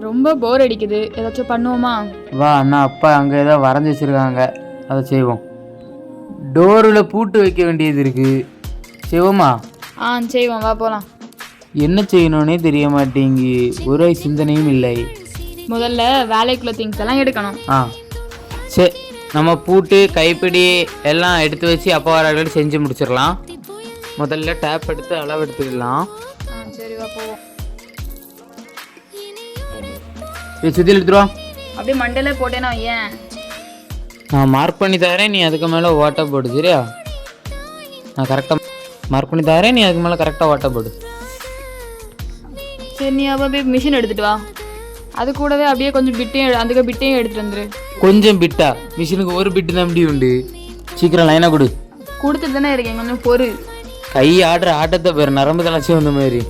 ரொம்ப போர் அடிக்குது. ஏதாச்சும் பண்ணுவோமா? வா அண்ணா அப்பா அங்கே ஏதோ வரைஞ்சி வச்சுருக்காங்க. அதை செய்வோம். டோரில் பூட்டு வைக்க வேண்டியது இருக்குது செய்வோமா? ஆ செய்வோம். வா போகலாம் என்ன செய்யணும்னே தெரிய மாட்டேங்கி ஒரு சிந்தனையும் இல்லை. முதல்ல வேலைக்குள்ள திங்ஸ் எல்லாம் எடுக்கணும். ஆ. சரி நம்ம பூட்டு கைப்பிடி எல்லாம் எடுத்து வச்சு அப்பா வர செஞ்சு முடிச்சிடலாம். முதல்ல டேப் எடுத்து அளவு எடுத்துக்கலாம். சரி வா போவோம். இது சுற்றி எடுத்துருவா அப்படியே மண்டையில போட்டேன்னா ஏன்? நான் மார்க் பண்ணி தரேன் நீ அதுக்கு மேலே ஓட்ட போடு சரியா? நான் கரெக்டாக மார்க் பண்ணி தரேன் நீ அதுக்கு மேலே கரெக்டாக ஓட்ட போடு. சரி நீ அப்போ போய் மிஷின் எடுத்துட்டு வா. அது கூடவே அப்படியே கொஞ்சம் பிட்டையும் அந்த பிட்டையும் எடுத்துட்டு வந்துரு. கொஞ்சம் பிட்டா மிஷினுக்கு ஒரு பிட்டு தான் உண்டு. சீக்கிரம் லைனாக கொடு. கொடுத்துட்டு தானே இருக்கேன் கொஞ்சம் பொறு. கை ஆடுற ஆட்டத்தை பேர் நரம்பு தளர்ச்சி வந்த மாதிரி.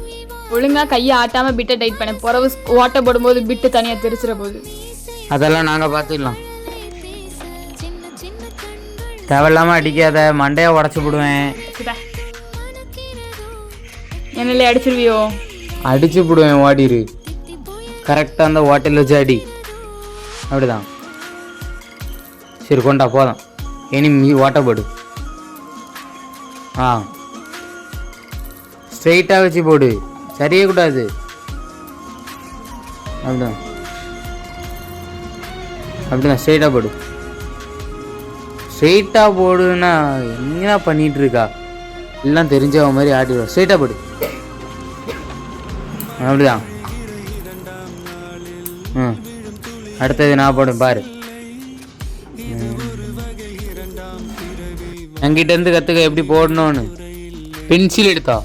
ஒழுங்கா கையை ஆட்டாம பிட்டை டைட் பண்ண. புறவு ஓட்ட போடும்போது பிட்டு தனியா தெரிச்சிட போகுது அதெல்லாம் நாங்கள் பார்த்துக்கலாம். தேவையில்லாமல் அடிக்காத மண்டையை உடச்சி போடுவேன். வச்சுட்டா. என்னையில அடிச்சிருவியோ? அடிச்சு போடுவேன் ஓடிரு கரெக்டாக அந்த ஹோட்டலில் வச்சு அடி. அப்படிதான். சரி கொண்டா போதும். இனி நீ ஓட்ட போடு. ஆ. ஸ்ட்ரெயிட்டாக வச்சு போடு. சரியே கூடாது. அப்படிதான். அப்படிதான் ஸ்ட்ரெயிட்டாக போடு. ஸ்ட்ரெயிட்டாக போடுன்னா என்ன பண்ணிகிட்டு இருக்கா? எல்லாம் தெரிஞ்சவ மாதிரி ஆடிடுவா ஸ்ட்ரெயிட்டாக போடு. அப்படிதான். ம். அடுத்தது நான் போடும் பாரு. என்கிட்ட இருந்து கற்றுக்க எப்படி போடணும்னு? பென்சில் எடுத்தா?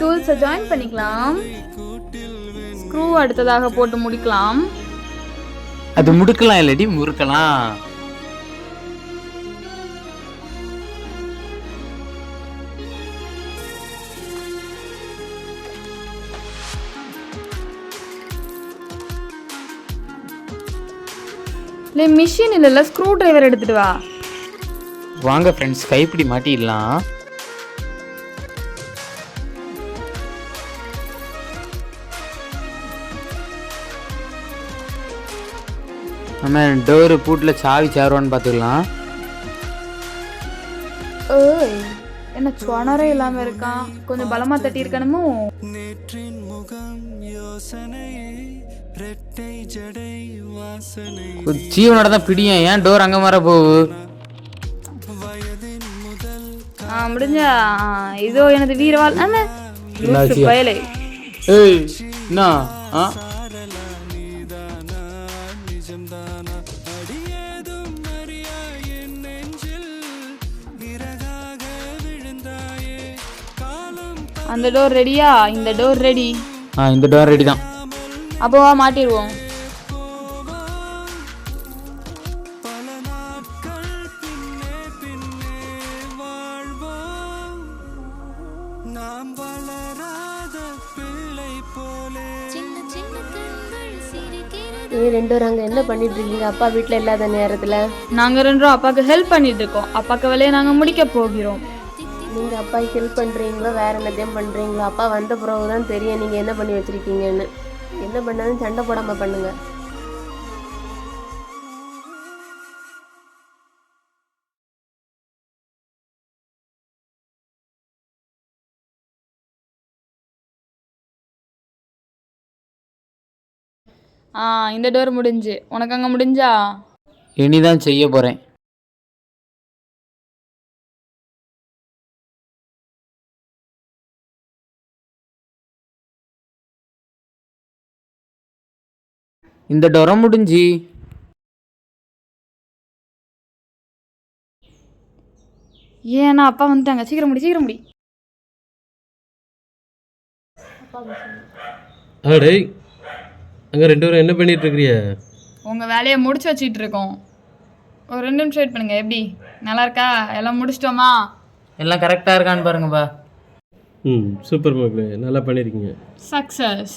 டூல்ஸை ஜாயின் பண்ணிக்கலாம். ஸ்க்ரூ அடுத்ததாக போட்டு முடிக்கலாம். அது முடுக்கலாம் இல்லாட்டி முறுக்கலாம். இல்லை மிஷின் இல்லைல்ல ஸ்க்ரூ டிரைவர் எடுத்துட்டு வா. வாங்க ஃப்ரெண்ட்ஸ் கைப்பிடி மாட்டிடலாம். நம்ம டோரு பூட்டில் சாவி சேருவான்னு பார்த்துக்கலாம் ஏய் என்ன சொனரே இல்லாம இருக்கான் கொஞ்சம் பலமா தட்டி இருக்கணுமோ ஜீவனோட தான் பிடியும். ஏன் டோர் அங்கே மாற போகு முடிஞ்சா ஆ, இதோ எனது வீரவாள். பயலே. ஏய் என்ன? அந்த டோர் ரெடியா இந்த டோர் ரெடி ஆ இந்த டோர் ரெடி தான். அப்போ வா மாட்டிடுவோம். ஏ ரெண்டு அங்கே என்ன பண்ணிட்டு இருக்கீங்க அப்பா வீட்டில் இல்லாத நேரத்தில். நாங்க ரெண்டும் அப்பாவுக்கு ஹெல்ப் பண்ணிட்டு இருக்கோம் அப்பாக்கு வேலையை நாங்க முடிக்க போகிறோம். நீங்கள் அப்பாவுக்கு ஹெல்ப் பண்ணுறீங்களோ வேற என்னத்தையும் பண்ணுறீங்களோ அப்பா வந்த பிறகு தான் தெரியும் நீங்கள் என்ன பண்ணி வச்சிருக்கீங்கன்னு. என்ன பண்ணாலும் சண்டை போடாமல் பண்ணுங்க. ஆ இந்த டோர் முடிஞ்சு. உனக்கு அங்க முடிஞ்சா? இனிதான் செய்ய போகிறேன் இந்த டோரம் முடிஞ்சு. ஏன்னா அப்பா வந்துட்டாங்க. சீக்கிரம் முடி சீக்கிரம் முடி. டேய். அங்கே ரெண்டு பேரும் என்ன பண்ணிட்டு இருக்கிறிய உங்கள் வேலையை முடிச்சு வச்சிட்டு இருக்கோம் ஒரு ரெண்டு நிமிஷம் வெயிட் பண்ணுங்க. எப்படி? நல்லா இருக்கா எல்லாம் முடிச்சிட்டோமா? எல்லாம் கரெக்டாக இருக்கான்னு பாருங்கப்பா. ம் சூப்பர் மக்களே. நல்லா பண்ணியிருக்கீங்க சக்ஸஸ்